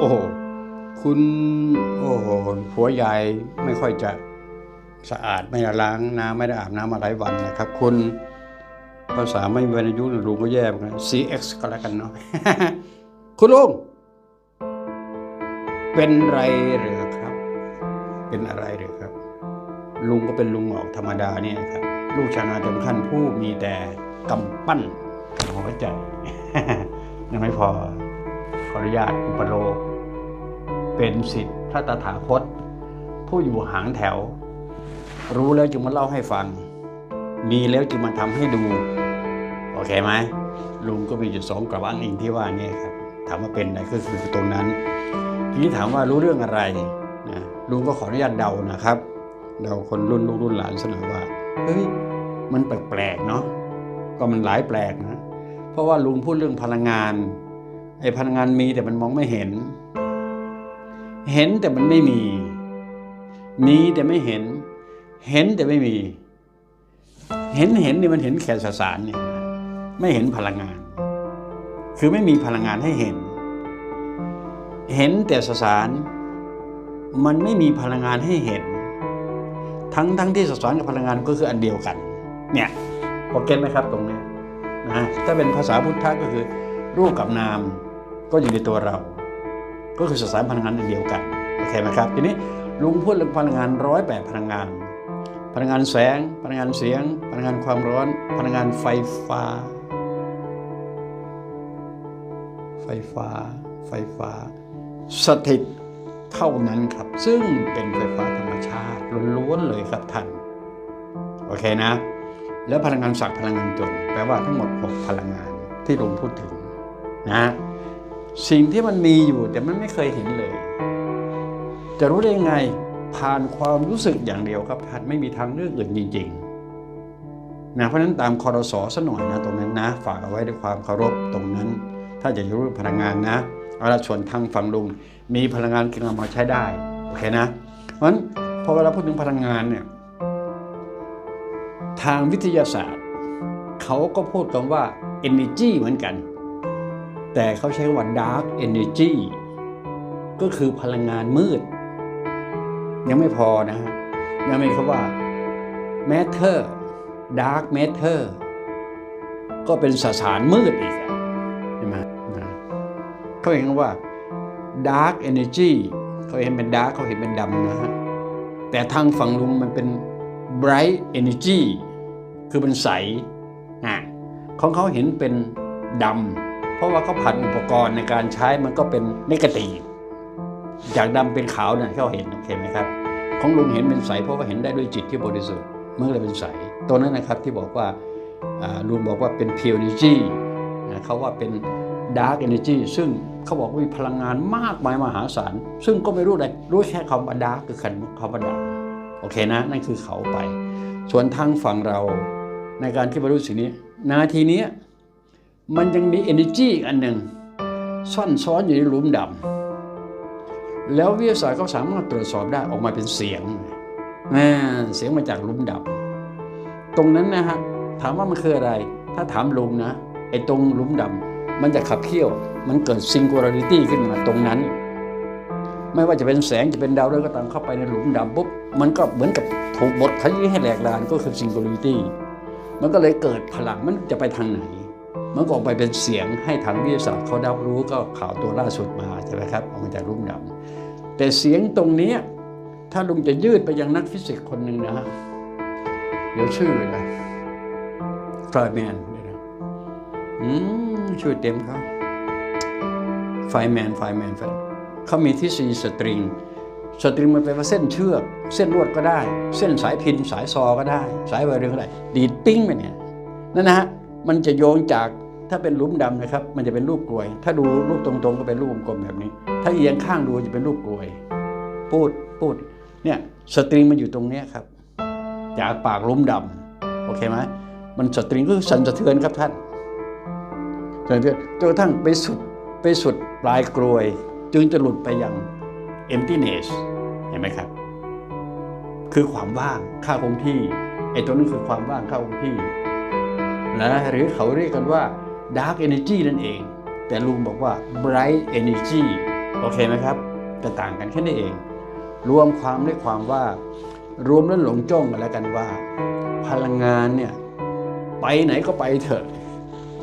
โอ้คุณโอ้โหผัวใหญ่ไม่ค่อยจะสะอาดไม่ได้ล้างน้ำไม่ได้อาบน้ำมาหลายวันนะครับ คุณภาษาไม่มีวรรณยุกต์ลุงก็แย่เหมือนกัน CX ก็แล้วกันเนาะคุณลุงเป็นไรหรือครับ เป็นอะไรหรือครับ ลุงก็เป็นลุงหงอกธรรมดาเนี่ยครับลูกชาวนาเต็มขั้นผู้มีแต่กำปั้นหัวใจยังไม่พอขออนุญาตอุปโลก เป็นสิทธิ์พระตถาคต ผู้อยู่หางแถว รู้แล้วจึงมาเล่าให้ฟัง มีแล้วจึงมาทำให้ดู โอเคไหมลุงก็มีจุดสองกับอ้างอิงที่ว่านี่ครับถามว่าเป็นอะไรก็คือตรงนั้น ทีนี้ถามว่ารู้เรื่องอะไรนะลุงก็ขออนุญาตเดานะครับ เดาคนรุ่นลูกรุ่นหลานเสนอว่าเฮ้ยมันแปลกๆเนาะก็มันหลายแปลกนะ เพราะว่าลุงพูดเรื่องพลังงานไอ้พลังงานมีแต่มันมองไม่เห็น เห็นแต่มันไม่มี มีแต่ไม่เห็น เห็นแต่ไม่มี เห็นเห็นนี่มันเห็นแค่สสารเนี่ยไม่เห็นพลังงาน คือไม่มีพลังงานให้เห็น เห็นแต่สสาร มันไม่มีพลังงานให้เห็น ทั้งทั้งที่สสารกับพลังงานก็คืออันเดียวกัน เนี่ยพอเก็ตไหมครับตรงนี้นะถ้าเป็นภาษาพุทธะก็คือรูปกับนามก็อยู่ในตัวเรา ก็คือสสารพลังงานอันเดียวกันโอเคไหมครับทีนี้ลุงพูดเรื่องพลังงานร้อยแปดพลังงาน พลังงานแสง พลังงานเสียง พลังงานความร้อน พลังงานไฟฟ้า ไฟฟ้า ไฟฟ้า สถิตเท่านั้นครับ ซึ่งเป็นไฟฟ้าธรรมชาติล้วนๆเลยครับท่านโอเคนะ แล้วพลังงานศักดิ์พลังงานจนแปลว่าทั้งหมด 6 พลังงานที่ลุงพูดถึงนะ สิ่งที่มันมีอยู่แต่มันไม่เคยเห็นเลย จะรู้ได้ยังไงผ่านความรู้สึกอย่างเดียวครับท่านไม่มีทางเลือกอื่นจริง ๆ นะเพราะนั้นตามคอรสอสหน่อยนะตรงนั้นนะ ฝากเอาไว้ด้วยความเคารพตรงนั้น ถ้าจะรู้พลังงานนะเอาละส่วนทางฝั่งลุง มีพลังงานกินเอามาใช้ได้โอเคนะ เพราะฉะนั้นพอเวลาพูดถึงพลังงานเนี่ยทางวิทยาศาสตร์ เขาก็พูดกันว่า energy เหมือนกัน แต่เขาใช้คำว่า dark energy ก็คือพลังงานมืด ยังไม่พอนะฮะยังมีคำว่า matter dark matter ก็เป็นสสารมืดอีกอะเห็นไหมนะเขาเห็นว่า dark energy เขาเห็นเป็น dark เขาเห็นเป็นดำนะฮะแต่ทางฝั่งลุงมันเป็น bright energy คือเป็นใสอะของเขาเห็นเป็นดำ เพราะว่าเขาผ่านอุปกรณ์ในการใช้มันก็เป็นนกตีจากดำเป็นขาวเนี่ยเขาเห็นโอเคไหมครับ ของลุงเห็นเป็นใสเพราะว่าเห็นได้ด้วยจิตที่บริสุทธิ์เมันก็เลยเป็นใสตัวนั้นนะครับที่บอกว่าลุงบอกว่าเป็น pure energy นะเขาว่าเป็น dark energy ซึ่งเขาบอกว่ามีพลังงานมากมายมหาศาล ซึ่งก็ไม่รู้อะไรรู้แค่คำว่า dark คือคำว่าดำโอเคนะ นั่นคือเขาไป ส่วนทางฝั่งเราในการที่บรรลุสิ่งนี้ นาทีนี้ มันยังมี energy อีกอันหนึ่งซ่อนซ้อนอยู่ในหลุมดำแล้ววิทยาศาสตร์ก็สามารถตรวจสอบได้ออกมาเป็นเสียงเสียงมาจากหลุมดำตรงนั้นนะฮะถามว่ามันคืออะไร ถ้าถามลุงนะไอ้ตรงหลุมดำมันจะขับเคี่ยว มันเกิด singularity ขึ้นมาตรงนั้น ไม่ว่าจะเป็นแสงจะเป็นดาวฤกษ์ก็ตามเข้าไปในหลุมดำปุ๊บมันก็เหมือนกับถูกบดขยี้ให้แหลกลานก็คือ singularity มันก็เลยเกิดพลังมันจะไปทางไหน มันก็ออกไปเป็นเสียงให้ทางวิทยาศาสตร์เขาได้รู้ก็ข่าวตัวล่าสุดมาใช่ไหมครับออกมาจากหลุมดำแต่เสียงตรงนี้ถ้าลุงจะยืดไปยังนักฟิสิกส์คนหนึ่งนะฮะเดี๋ยวชื่อนะฟรายแมนเดี๋ยนะอืมชื่อเต็มเขาไฟแมนไฟแมนไฟเขามีทฤษฎีสตริงสตริงมันแปลว่าเส้นเชือก เส้นลวดก็ได้ เส้นสายพินสายซอก็ได้ สายไวเรื่องก็ได้ ดีดปิ้งไปเนี่ยนั่นนะฮะมันจะโยงจาก ถ้าเป็นหลุมดำนะครับ มันจะเป็นรูปกลวย ถ้าดูรูปตรงๆ ก็เป็นรูปกลมๆแบบนี้ ถ้าเอียงข้างดูจะเป็นรูปกลวยปูดปูด เนี่ยสตริงมันอยู่ตรงเนี้ยครับ จากปากหลุมดำโอเคไหมมันสตริงก็สั่นสะเทือนครับท่านสั่นสะเทือนจนกระทั่งไปสุดไปสุดปลายกลวย จึงจะหลุดไปยัง emptiness เห็นไหมครับ คือความว่างค่าคงที่ไอ้ตัวนั้นคือความว่างค่าคงที่นะหรือเขาเรียกกันว่า dark energy นั่นเอง แต่ลุงบอกว่า bright energy โอเคไหมครับจะต่างกันแค่นี้เอง รวมความด้วยความว่า รวมแล้วหลงจ้องกันแล้วกันว่า พลังงานเนี่ย ไปไหนก็ไปเถอะ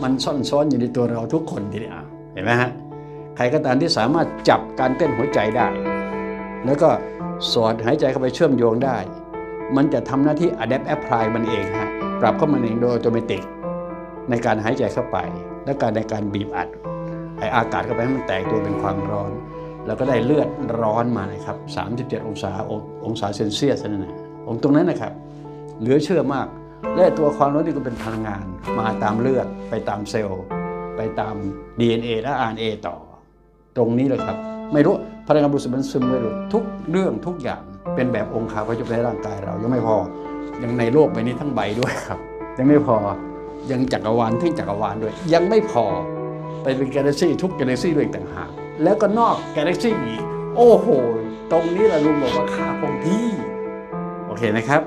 มันซ่อนซ้อนอยู่ในตัวเราทุกคนทีเดียวเห็นไหมฮะใครก็ตามที่สามารถจับการเต้นหัวใจได้ แล้วก็สอดหายใจเข้าไปเชื่อมโยงได้ มันจะทำหน้าที่ adapt apply มันเองฮะปรับเข้ามันเองโดยอัตโนมัติ ในการหายใจเข้าไป และการในการบีบอัดไออากาศเข้าไปให้มันแตกตัวเป็นความร้อน แล้วก็ได้เลือดร้อนมานะครับ37 องศาององศาเซนเซียสนั่นนะองตรงนั้นนะครับ เหลือเชื่อมาก และตัวความร้อนนี่ก็เป็นพลังงาน มาตามเลือดไปตามเซลล์ ไปตาม DNA และ RNA ต่อ ตรงนี้เลยครับ ไม่รู้พลังงานบริสุทธิ์มันซึมไปหมดทุกเรื่องทุกอย่างเป็นแบบองค์คาพระจ้าในร่างกายเรายังไม่พอยังในโลกใบนี้ทั้งใบด้วยครับ ยังไม่พอ ยังจักรวาลทั้งจักรวาลด้วย ยังไม่พอไปเป็นกาแล็กซี่ทุกกาแล็กซี่ด้วยต่างหากแล้วก็นอกกาแล็กซี่อีกโอ้โห ตรงนี้ละลุงบอกว่าค่าคงที่ โอเคนะครับ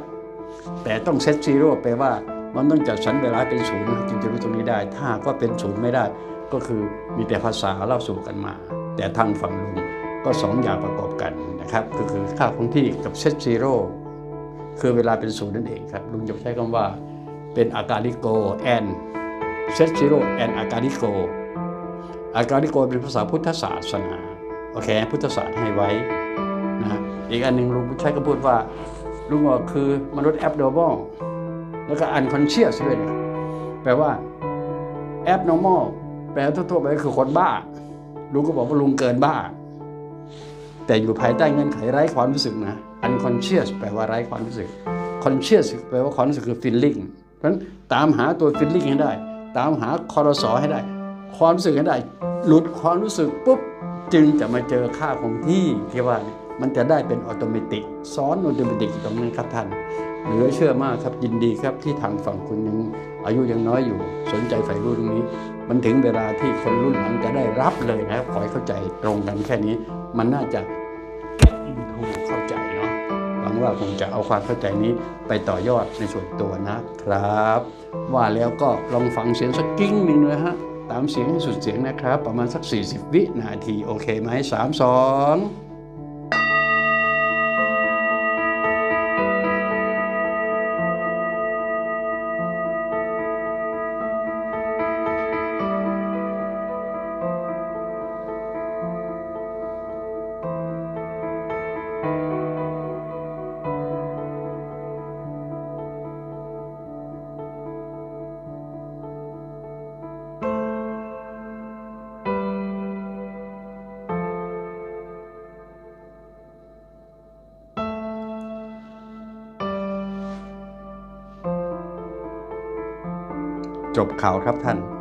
แต่ต้องเซตซีโร่แปว่ามันต้องจัดสรรเวลาเป็นศูนย์จึงจะรู้ตรงนี้ได้ ถ้ากว่าเป็นศูนย์ไม่ได้ ก็คือมีแต่ภาษาเล่าสู่กันมา แต่ทางฝั่งลุงก็สองอย่างประกอบกันนะครับ ก็คือค่าคงที่กับเซตซีโร่คือเวลาเป็นศูนย์นั่นเองครับ ลุงจะใช้คำว่า เป็นอาการิโกแอนเซซีโรแอนอาการิโกอาการิโกเป็นภาษาพุทธศาสนาโอเคพุทธศาสตร์ให้ไว้นะอีกอันหนึ่งลุงใช้คำพูดว่าลุงบอกคือมนุษย์ abnormal แล้วก็ unconscious ด้วยนะแปลว่า abnormal แปลทั่วๆไปคือคนบ้า ลุงก็บอกว่าลุงเกินบ้า แต่อยู่ภายใต้เงื่อนไขไร้ความรู้สึกนะ unconscious แปลว่าไร้ความรู้สึก conscious แปลว่าความรู้สึกคือ feeling เพราะฉะนั้นตามหาตัว feeling ให้ได้ ตามหาคอรสอให้ได้ ความรู้สึกให้ได้ หลุดความรู้สึกปุ๊บจึงจะมาเจอค่าคงที่ที่ว่านี่มันจะได้เป็นออโตเมติกซ้อนออโตเมติกตรงนั้นครับท่านเหลือเชื่อมากครับยินดีครับที่ทางฝั่งคุณยังอายุยังน้อยอยู่ สนใจใฝ่รุ่นนี้ มันถึงเวลาที่คนรุ่นหลังจะได้รับเลยนะครับขอให้เข้าใจตรงกันแค่นี้ มันน่าจะ get into เข้าใจ ว่าคงจะเอาความเข้าใจนี้ไปต่อยอดในส่วนตัวนะครับ ว่าแล้วก็ลองฟังเสียงสักกิ้งหนึ่งเลยฮะตามเสียงให้สุดเสียงนะครับ ประมาณสัก 40 วินาที โอเคไหมสามสอง จบข่าวครับท่าน